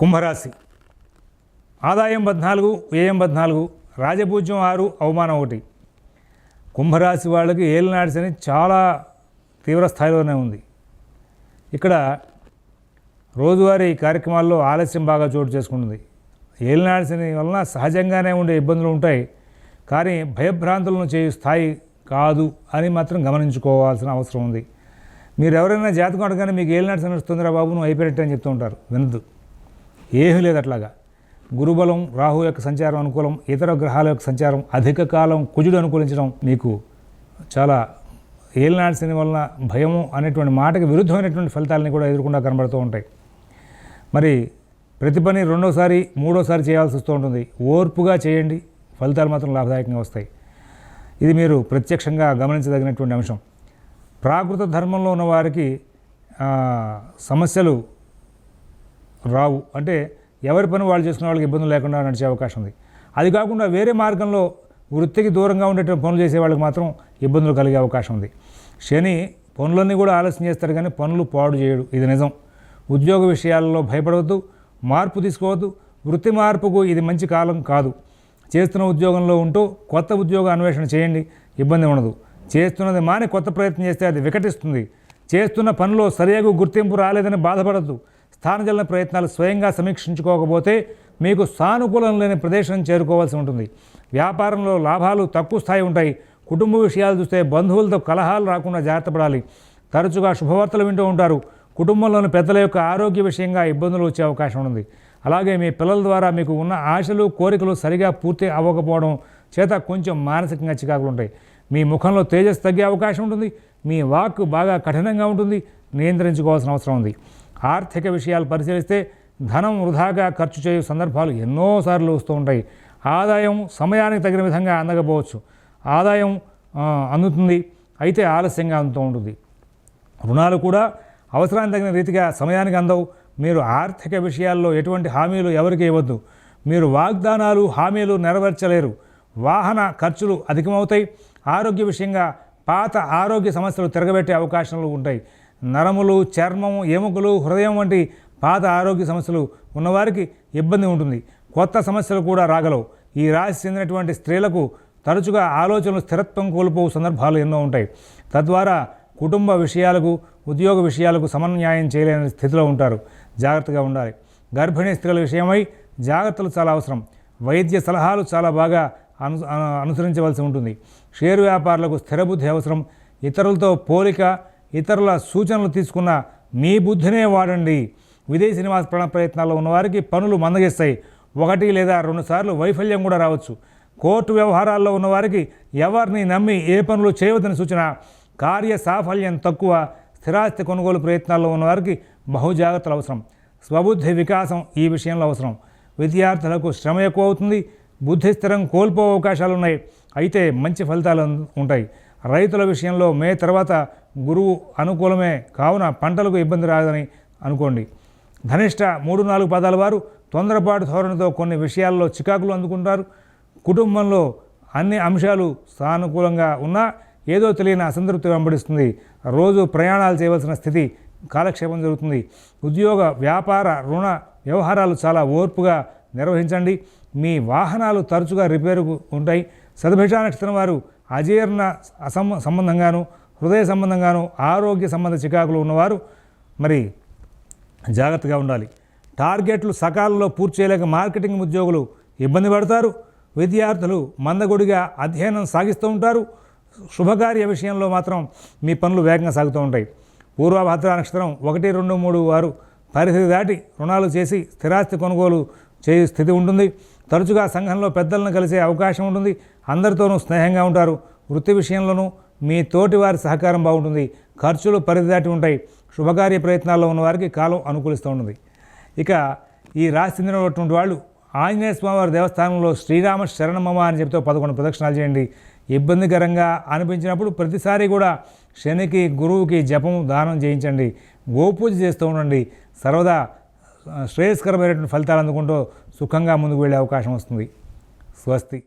కుంభరాశి. ఆదాయం పద్నాలుగు వ్యయం పద్నాలుగు రాజపూజ్యం ఆరు అవమానం ఒకటి. కుంభరాశి వాళ్ళకి ఏలినాడి శని చాలా తీవ్ర స్థాయిలోనే ఉంది. ఇక్కడ రోజువారీ కార్యక్రమాల్లో ఆలస్యం బాగా చోటు చేసుకుంటుంది. ఏలినాడి శని వలన సహజంగానే ఉండే ఇబ్బందులు ఉంటాయి. కానీ భయభ్రాంతులను చేయు స్థాయి కాదు అని మాత్రం గమనించుకోవాల్సిన అవసరం ఉంది. మీరు ఎవరైనా జాతకం అడగానే మీకు ఏళ్ళు శని వస్తుందిరా బాబు నువ్వు అయిపోయినట్టు అని చెప్తూ ఉంటారు. వినదు ఏమీ లేదు అట్లాగా. గురుబలం రాహు యొక్క సంచారం అనుకూలం ఇతర గ్రహాల యొక్క సంచారం అధిక కాలం కుజుడు అనుకూలించడం మీకు చాలా ఏలినాడు శని వలన భయము అనేటువంటి మాటకి విరుద్ధమైనటువంటి ఫలితాలని కూడా ఎదుర్కొండా కనబడుతూ ఉంటాయి. మరి ప్రతి పని రెండోసారి మూడోసారి చేయాల్సి వస్తూ ఉంటుంది. ఓర్పుగా చేయండి ఫలితాలు మాత్రం లాభదాయకంగా వస్తాయి. ఇది మీరు ప్రత్యక్షంగా గమనించదగినటువంటి అంశం. ప్రాకృత ధర్మంలో ఉన్న వారికి సమస్యలు రావు. అంటే ఎవరి పని వాళ్ళు చేసుకునే వాళ్ళకి ఇబ్బందులు లేకుండా నడిచే అవకాశం ఉంది. అది కాకుండా వేరే మార్గంలో వృత్తికి దూరంగా ఉండేటువంటి పనులు చేసే వాళ్ళకి మాత్రం ఇబ్బందులు కలిగే అవకాశం ఉంది. శని పనులన్నీ కూడా ఆలస్యం చేస్తారు కానీ పనులు పాడు చేయడు. ఇది నిజం. ఉద్యోగ విషయాల్లో భయపడవద్దు మార్పు తీసుకోవద్దు. వృత్తి మార్పుకు ఇది మంచి కాలం కాదు. చేస్తున్న ఉద్యోగంలో ఉంటూ కొత్త ఉద్యోగ అన్వేషణ చేయండి. ఇబ్బంది ఉండదు. చేస్తున్నది మాని కొత్త ప్రయత్నం చేస్తే అది వికటిస్తుంది. చేస్తున్న పనిలో సరియగు గుర్తింపు రాలేదని బాధపడద్దు. స్థానజలన ప్రయత్నాలు స్వయంగా సమీక్షించుకోకపోతే మీకు సానుకూలం లేని ప్రదేశం చేరుకోవాల్సి ఉంటుంది. వ్యాపారంలో లాభాలు తక్కువ స్థాయి ఉంటాయి. కుటుంబ విషయాలు చూస్తే బంధువులతో కలహాలు రాకుండా జాగ్రత్త పడాలి. తరచుగా శుభవార్తలు వింటూ ఉంటారు. కుటుంబంలోని పెద్దల యొక్క ఆరోగ్య విషయంగా ఇబ్బందులు వచ్చే అవకాశం ఉంది అలాగే మీ పిల్లల ద్వారా మీకు ఉన్న ఆశలు కోరికలు సరిగా పూర్తి అవ్వకపోవడం చేత కొంచెం మానసికంగా చికాకులు ఉంటాయి. మీ ముఖంలో తేజస్ తగ్గే అవకాశం ఉంటుంది. మీ వాక్ బాగా కఠినంగా ఉంటుంది. నియంత్రించుకోవాల్సిన అవసరం ఉంది. ఆర్థిక విషయాలు పరిశీలిస్తే ధనం వృధాగా ఖర్చు చేయు సందర్భాలు ఎన్నోసార్లు వస్తూ ఉంటాయి. ఆదాయం సమయానికి తగిన విధంగా అందకపోవచ్చు. ఆదాయం అందుతుంది. అయితే ఆలస్యంగా అందుతూ ఉంటుంది. రుణాలు కూడా అవసరానికి తగిన రీతిగా సమయానికి అందవు. మీరు ఆర్థిక విషయాల్లో ఎటువంటి హామీలు ఎవరికి ఇవ్వద్దు. మీరు వాగ్దానాలు హామీలు నెరవేర్చలేరు. వాహన ఖర్చులు అధికమవుతాయి. ఆరోగ్య విషయంగా పాత ఆరోగ్య సమస్యలు తిరగబెట్టే అవకాశాలు ఉంటాయి. నరములు చర్మం ఎముకలు హృదయం వంటి పాత ఆరోగ్య సమస్యలు ఉన్నవారికి ఇబ్బంది ఉంటుంది. కొత్త సమస్యలు కూడా రాగలవు. ఈ రాశి చెందినటువంటి స్త్రీలకు తరచుగా ఆలోచనలు స్థిరత్వం కోల్పోవు సందర్భాలు ఎన్నో ఉంటాయి. తద్వారా కుటుంబ విషయాలకు ఉద్యోగ విషయాలకు సమన్వయం చేయలేని స్థితిలో ఉంటారు. జాగ్రత్తగా ఉండాలి. గర్భిణీ స్త్రీల విషయమై జాగ్రత్తలు చాలా అవసరం. వైద్య సలహాలు చాలా బాగా అను అనుసరించవలసి ఉంటుంది. షేరు వ్యాపారులకు స్థిరబుద్ధి అవసరం. ఇతరులతో పోలిక ఇతరుల సూచనలు తీసుకున్న మీ బుద్ధినే వాడండి. విదేశీ నివాస ప్ర ప్రయత్నాల్లో ఉన్నవారికి పనులు మందగిస్తాయి. ఒకటి లేదా రెండు సార్లు వైఫల్యం కూడా రావచ్చు. కోర్టు వ్యవహారాల్లో ఉన్నవారికి ఎవరిని నమ్మి ఏ పనులు చేయవద్దని సూచన. కార్య సాఫల్యం తక్కువ. స్థిరాస్తి కొనుగోలు ప్రయత్నాల్లో ఉన్నవారికి బహుజాగ్రత్తలు అవసరం. స్వబుద్ధి వికాసం ఈ విషయంలో అవసరం. విద్యార్థులకు శ్రమ ఎక్కువ అవుతుంది. బుద్ధి స్థిరం కోల్పో అవకాశాలు ఉన్నాయి అయితే మంచి ఫలితాలు ఉంటాయి. రైతుల విషయంలో మే తర్వాత గురువు అనుకూలమే. కావున పంటలకు ఇబ్బంది రాదని అనుకోండి. ధనిష్ట మూడు నాలుగు పదాల వారు తొందరపాటు ధోరణితో కొన్ని విషయాల్లో చికాకులు అందుకుంటారు. కుటుంబంలో అన్ని అంశాలు సానుకూలంగా ఉన్నా ఏదో తెలియని అసంతృప్తి వెంబడిస్తుంది. రోజు ప్రయాణాలు చేయవలసిన స్థితి కాలక్షేపం జరుగుతుంది. ఉద్యోగ వ్యాపార రుణ వ్యవహారాలు చాలా ఓర్పుగా నిర్వహించండి. మీ వాహనాలు తరచుగా రిపేరుకు ఉంటాయి. సదభిషా నక్షత్రం వారు అజీర్ణ అసమ సంబంధంగాను హృదయ సంబంధంగాను ఆరోగ్య సంబంధ చికాకులు ఉన్నవారు మరి జాగ్రత్తగా ఉండాలి. టార్గెట్లు సకాలంలో పూర్తి చేయలేక మార్కెటింగ్ ఉద్యోగులు ఇబ్బంది పడతారు. విద్యార్థులు మందగుడిగా అధ్యయనం సాగిస్తూ ఉంటారు. శుభకార్య విషయంలో మాత్రం మీ పనులు వేగంగా సాగుతూ ఉంటాయి. పూర్వభద్ర నక్షత్రం ఒకటి రెండు మూడు వారు పరిస్థితి దాటి రుణాలు చేసి స్థిరాస్తి కొనుగోలు చేయు స్థితి ఉంటుంది. తరచుగా సంఘంలో పెద్దలను కలిసే అవకాశం ఉంటుంది. అందరితోనూ స్నేహంగా ఉంటారు. వృత్తి విషయంలోనూ మీ తోటి వారి సహకారం బాగుంటుంది. ఖర్చులు పరిధి దాటి ఉంటాయి. శుభకార్య ప్రయత్నాల్లో ఉన్న వారికి కాలం అనుకూలిస్తూ ఉంటుంది. ఇక ఈ రాశి చెందినటువంటి వాళ్ళు ఆంజనేయ స్వామివారి దేవస్థానంలో శ్రీరామ శరణమమ అని చెప్తే పదకొండు ప్రదక్షిణాలు చేయండి. ఇబ్బందికరంగా అనిపించినప్పుడు ప్రతిసారి కూడా శనికి గురువుకి జపం దానం చేయించండి. గోపూజ చేస్తూ ఉండండి. సర్వదా శ్రేయస్కరమైనటువంటి ఫలితాలు అందుకుంటూ సుఖంగా ముందుకు వెళ్ళే అవకాశం వస్తుంది. స్వస్తి.